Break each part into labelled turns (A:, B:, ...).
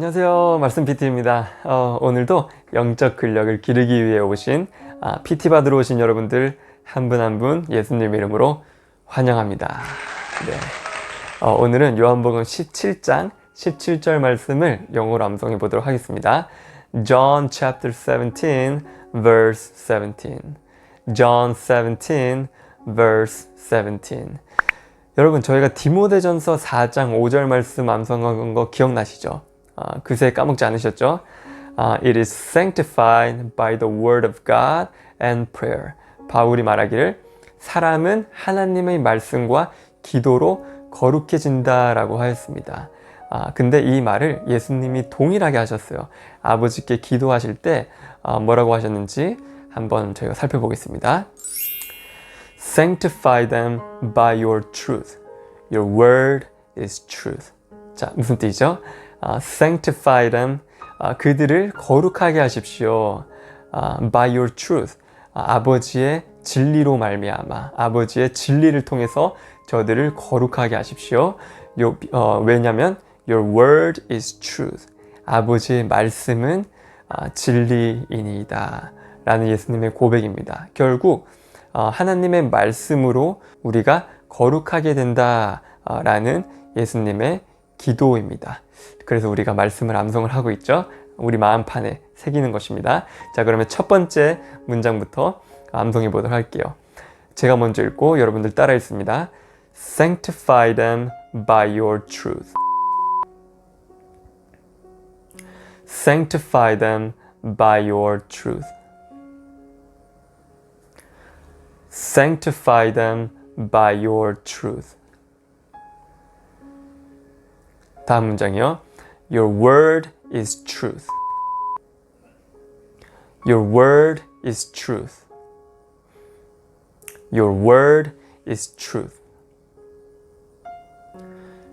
A: 안녕하세요. 말씀 PT입니다. 어, 오늘도 영적 근력을 기르기 위해 오신 아, PT 받으러 오신 여러분들 한 분 한 분 예수님 이름으로 환영합니다. 네. 어, 오늘은 요한복음 17장 17절 말씀을 영어로 암송해 보도록 하겠습니다. John chapter 17 verse 17. John 17 verse 17. 여러분 저희가 디모데전서 4장 5절 말씀 암송한 거 기억나시죠? 아, 그새 까먹지 않으셨죠? 아, It is sanctified by the word of God and prayer. 바울이 말하기를 사람은 하나님의 말씀과 기도로 거룩해진다라고 하였습니다. 아, 근데 이 말을 예수님이 동일하게 하셨어요. 아버지께 기도하실 때 아, 뭐라고 하셨는지 한번 저희가 살펴보겠습니다. Sanctify them by your truth. Your word is truth. 자, 무슨 뜻이죠? 아, sanctify them. 아, 그들을 거룩하게 하십시오. 아, by your truth. 아, 아버지의 진리로 말미암아 아버지의 진리를 통해서 저들을 거룩하게 하십시오. 요, 어, 왜냐하면 your word is truth. 아버지의 말씀은 아, 진리이니이다. 라는 예수님의 고백입니다. 결국 어, 하나님의 말씀으로 우리가 거룩하게 된다라는 예수님의 기도입니다. 그래서 우리가 말씀을 암송을 하고 있죠. 우리 마음판에 새기는 것입니다. 자, 그러면 첫 번째 문장부터 암송해 보도록 할게요. 제가 먼저 읽고 여러분들 따라 읽습니다. Sanctify them by your truth. Sanctify them by your truth. Sanctify them by your truth. 다음 문장이요. Your word is truth. Your word is truth. Your word is truth.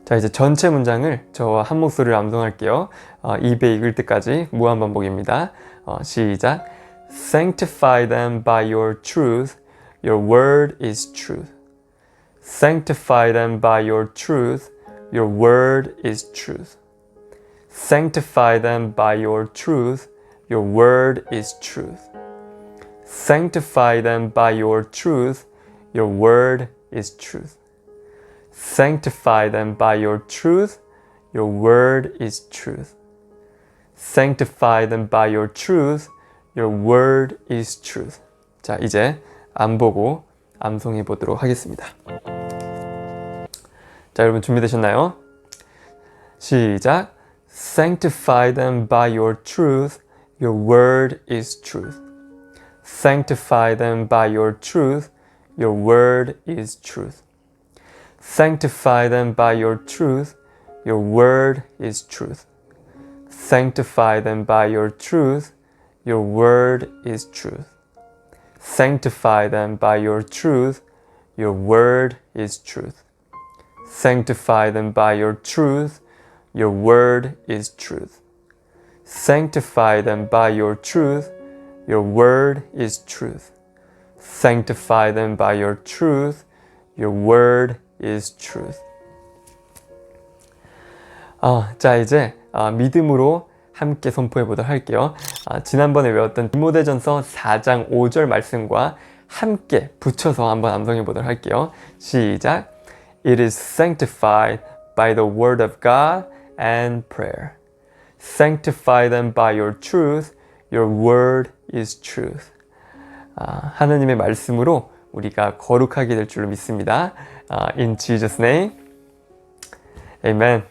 A: 자, 이제 전체 문장을 저와 한 목소리로 암송할게요. 어, 입에 익을 때까지 무한 반복입니다. 어, 시작. Sanctify them by your truth. Your word is truth. Sanctify them by your truth. Your word is truth. Sanctify them by your truth. Your word is truth. Sanctify them by your truth. Your word is truth. Sanctify them by your truth. Your word is truth. Sanctify them by your truth. Your word is truth. 자, 이제 안 보고 암송해 보도록 하겠습니다. 자, 여러분 준비되셨나요? 시작. Sanctify them by your truth. Your word is truth. Sanctify them by your truth. Your word is truth. Sanctify them by your truth. Your word is truth. Sanctify them by your truth. Your word is truth. Sanctify them by your truth. Your word is truth. Sanctify them by your truth. Your word is truth. Sanctify them by your truth. Your word is truth. Sanctify them by your truth. Your word is truth. 아, 자 이제 아, 믿음으로 함께 선포해 보도록 할게요. 아, 지난번에 외웠던 디모데전서 4장 5절 말씀과 함께 붙여서 한번 암송해 보도록 할게요. 시작. It is sanctified by the word of God and prayer. Sanctify them by your truth. Your word is truth. 아, 하나님의 말씀으로 우리가 거룩하게 될 줄로 믿습니다. 아, in Jesus name. Amen.